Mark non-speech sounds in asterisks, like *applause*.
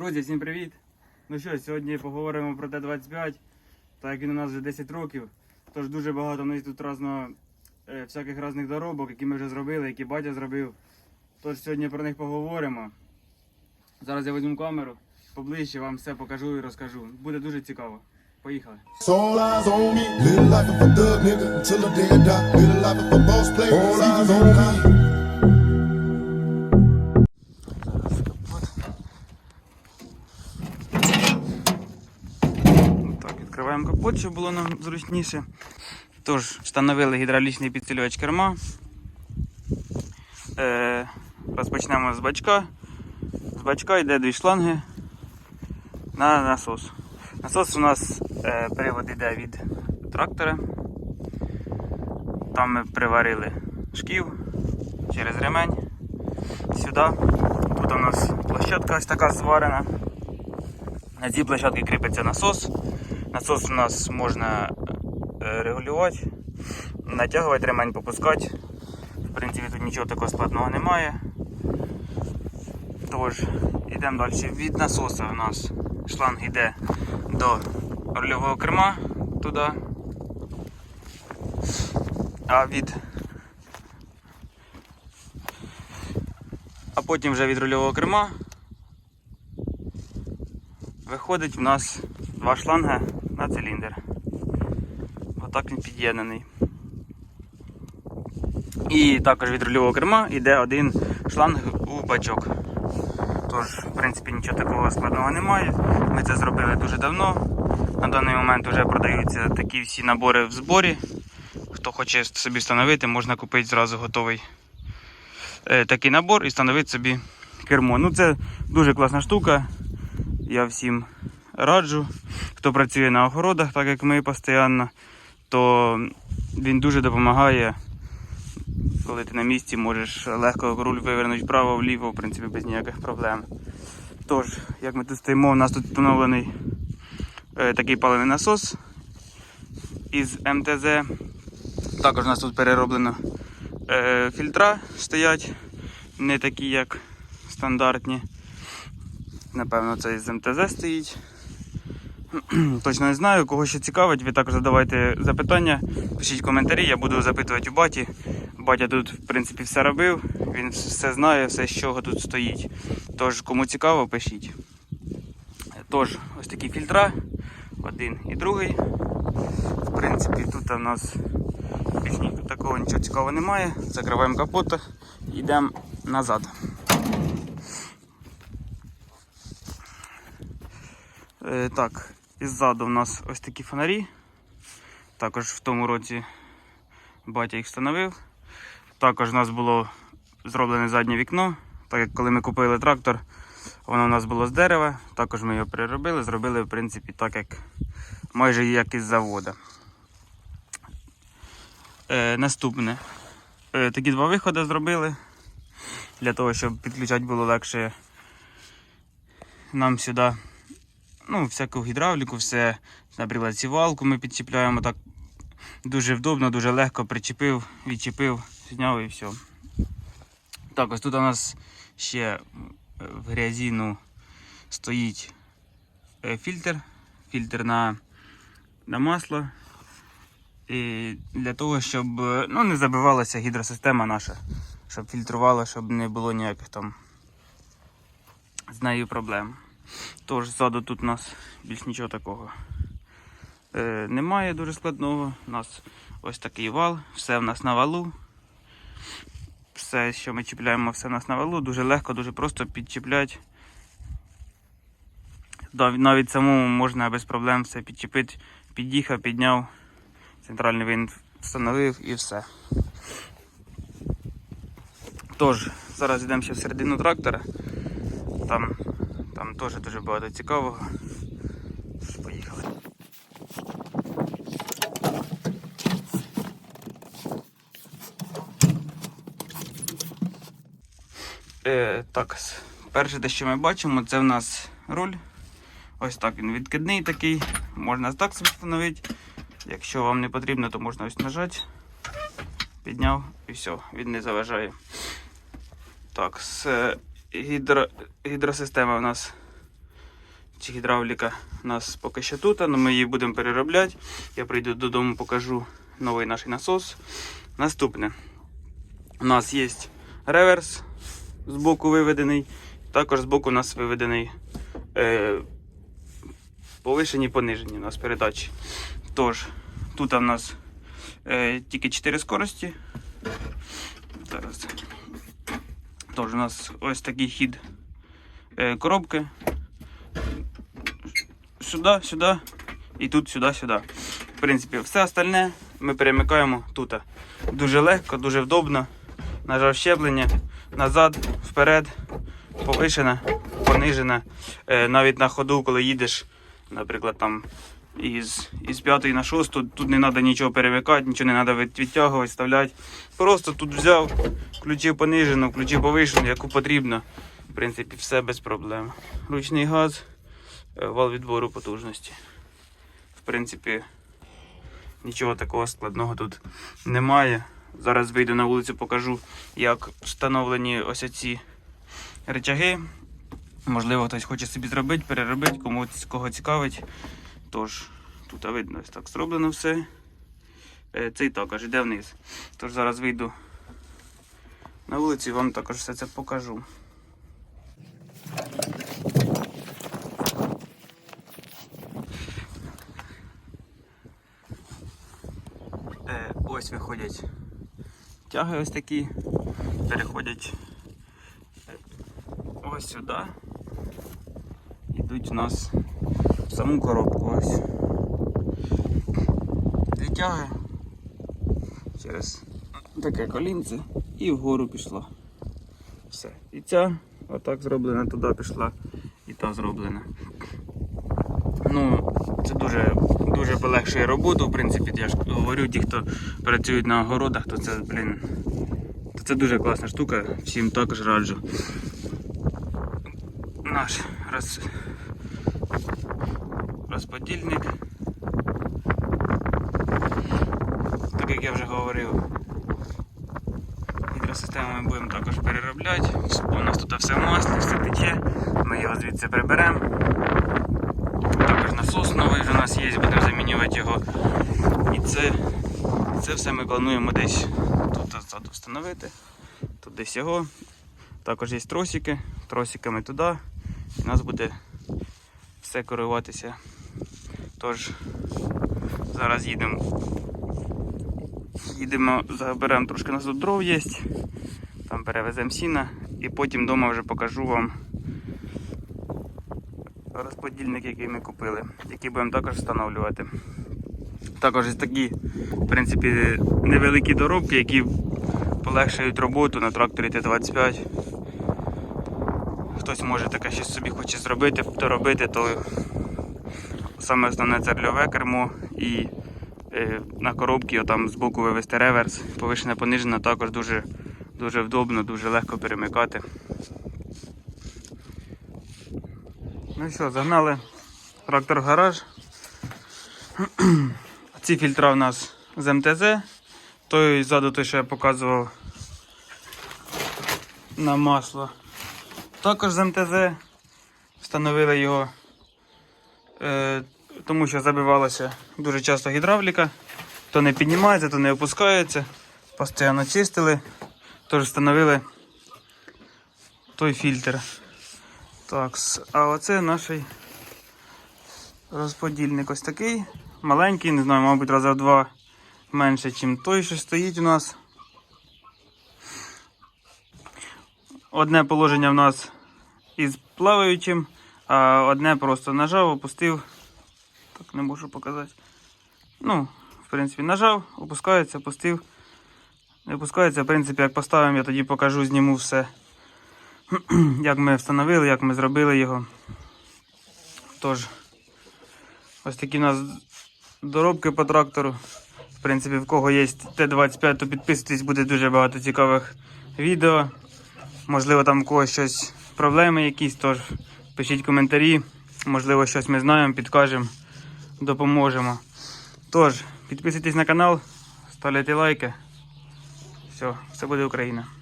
Друзі, всім привіт! Ну що, сьогодні поговоримо про Т-25, так як він у нас вже 10 років. Тож дуже багато у нас тут разно, е, всяких різних доробок, які ми вже зробили, які батя зробив. Тож сьогодні про них поговоримо. Зараз я візьму камеру, поближче вам все покажу і розкажу. Буде дуже цікаво. Поїхали. Капот, щоб було нам зручніше. Тож, встановили гідравлічний підсилювач керма. Е, розпочнемо з бачка. З бачка йде дві шланги на насос. Насос у нас е, привод йде від трактора. Там ми приварили шків через ремень сюди. Тут у нас площадка ось така зварена. На цій площадці кріпиться насос. Насос у нас можна е, регулювати, натягувати ремень, попускати. В принципі, тут нічого такого складного немає. Тож, йдемо далі. Від насоса у нас шланг йде до рульового керма туди. А від. А потім вже від рульового керма виходить в нас два шланги на циліндр. Отак він під'єднаний. І також від рульового керма йде один шланг у бачок. Тож, в принципі, нічого такого складного немає. Ми це зробили дуже давно. На даний момент вже продаються такі всі набори в зборі. Хто хоче собі встановити, можна купити зразу готовий е, такий набор і встановити собі кермо. Ну це дуже класна штука. Я всім раджу. Хто працює на огородах, так як ми постійно, то він дуже допомагає, коли ти на місці можеш легко руль вивернути вправо, вліво, в принципі, без ніяких проблем. Тож, як ми тут стоїмо, у нас тут встановлений е, такий паливний насос із МТЗ. Також у нас тут перероблено е, фільтра стоять, не такі, як стандартні. Напевно, це із МТЗ стоїть. *clears throat* Точно не знаю, кого ще цікавить, ви також задавайте запитання, пишіть коментарі, я буду запитувати у баті. Батя тут, в принципі, все робив, він все знає, все з чого тут стоїть. Тож, кому цікаво, пишіть. Тож, ось такі фільтра, один і другий. В принципі, тут у нас більш такого нічого цікавого немає. Закриваємо капот і йдемо назад. Е, так, іззаду у нас ось такі фонарі. Також в тому році батя їх встановив. Також у нас було зроблене заднє вікно, так як коли ми купили трактор, воно у нас було з дерева. Також ми його переробили, зробили в принципі так, як майже як із завода. Е, наступне. Е, такі два виходи зробили. Для того, щоб підключати було легше нам сюди ну, всяку гідравліку, все, наприклад, сівалку ми підчіпляємо так дуже вдобно, дуже легко причепив, відчепив, зняв і все. Так, ось тут у нас ще е, в грязі ну, стоїть е, фільтр, фільтр на, на масло. І для того, щоб е, ну, не забивалася гідросистема наша, щоб фільтрувала, щоб не було ніяких там з нею проблем. Тож ззаду тут у нас більш нічого такого е, немає дуже складного. У нас ось такий вал, все в нас на валу. Все, що ми чіпляємо, все в нас на валу. Дуже легко, дуже просто підчіпляти. Навіть самому можна без проблем все підчепити, під'їхав, підняв, центральний винт встановив і все. Тож, зараз йдемо ще в середину трактора. Там там теж дуже багато цікавого. Поїхали. Е, так, перше те, що ми бачимо, це в нас руль. Ось так він відкидний такий. Можна так собі встановити. Якщо вам не потрібно, то можна ось нажати. Підняв і все, він не заважає. Так, гідро, гідросистема у нас Чи гідравліка у нас поки що тут, але ми її будемо переробляти. Я прийду додому, покажу новий наш насос. Наступне. У нас є реверс з боку виведений. Також з боку у нас виведений е, повишені понижені у нас передачі. Тож, тут у нас е, тільки 4 скорості. Зараз. Тож, у нас ось такий хід е, коробки. Сюди, сюди і тут, сюди, сюди. В принципі, все остальне ми перемикаємо тут. Дуже легко, дуже вдобно. Нажав щеплення, назад, вперед, повишене, понижене. Е, навіть на ходу, коли їдеш, наприклад, там із, із 5 на 6, тут не треба нічого перемикати, нічого не треба відтягувати, вставляти. Просто тут взяв, включив понижену, включив повишену, яку потрібно. В принципі, все без проблем. Ручний газ, вал відбору потужності. В принципі, нічого такого складного тут немає. Зараз вийду на вулицю, покажу, як встановлені ось ці речаги. Можливо, хтось хоче собі зробити, переробити, кому кого цікавить. Тож, тут видно, ось так зроблено все. Е, Цей також йде вниз. Тож зараз вийду на вулицю і вам також все це покажу. Е, ось виходять тяги ось такі, переходять е, ось сюди. Йдуть у нас в саму коробку ось. Дві тяги через таке колінце і вгору пішло. Все. І ця отак зроблена, туди пішла, і та зроблена. Ну, це дуже, дуже полегшує роботу, в принципі, я ж говорю, ті, хто працюють на огородах, то це, блін, то це дуже класна штука, всім також раджу. Наш роз... розподільник. Так як я вже говорив, гідросистему ми будемо також переробляти. У нас тут все в маслі, все тече, ми його звідси приберемо. Насос новий вже у нас є, будемо замінювати його. І це, це все ми плануємо десь тут ззаду встановити. Тут десь його. Також є тросики, тросиками туди. І у нас буде все керуватися. Тож зараз їдемо. Їдемо, заберемо трошки у нас дров є. Там перевеземо сіна і потім вдома вже покажу вам розподільник, який ми купили, який будемо також встановлювати. Також є такі, в принципі, невеликі доробки, які полегшують роботу на тракторі Т-25. Хтось може таке щось собі хоче зробити, доробити, то саме основне це льове кермо і е, на коробці там збоку вивести реверс. Повишена понижена також дуже, дуже вдобно, дуже легко перемикати. Ну що, загнали трактор в гараж. *clears throat* Ці фільтра у нас з МТЗ. Той ззаду той, що я показував на масло. Також з МТЗ. Встановили його, е, тому що забивалася дуже часто гідравліка. То не піднімається, то не опускається. Постійно чистили. Тож встановили той фільтр. Так, а оце наш розподільник ось такий. Маленький, не знаю, мабуть, раза в два менше, ніж той, що стоїть у нас. Одне положення в нас із плаваючим, а одне просто нажав, опустив. Так, не можу показати. Ну, в принципі, нажав, опускається, опустив. Не опускається, в принципі, як поставимо, я тоді покажу, зніму все *clears throat* як ми встановили, як ми зробили його. Тож, ось такі у нас доробки по трактору. В принципі, в кого є Т-25, то підписуйтесь, буде дуже багато цікавих відео. Можливо, там у когось щось, проблеми якісь, тож пишіть коментарі. Можливо, щось ми знаємо, підкажемо, допоможемо. Тож, підписуйтесь на канал, ставляйте лайки. Все, все буде Україна.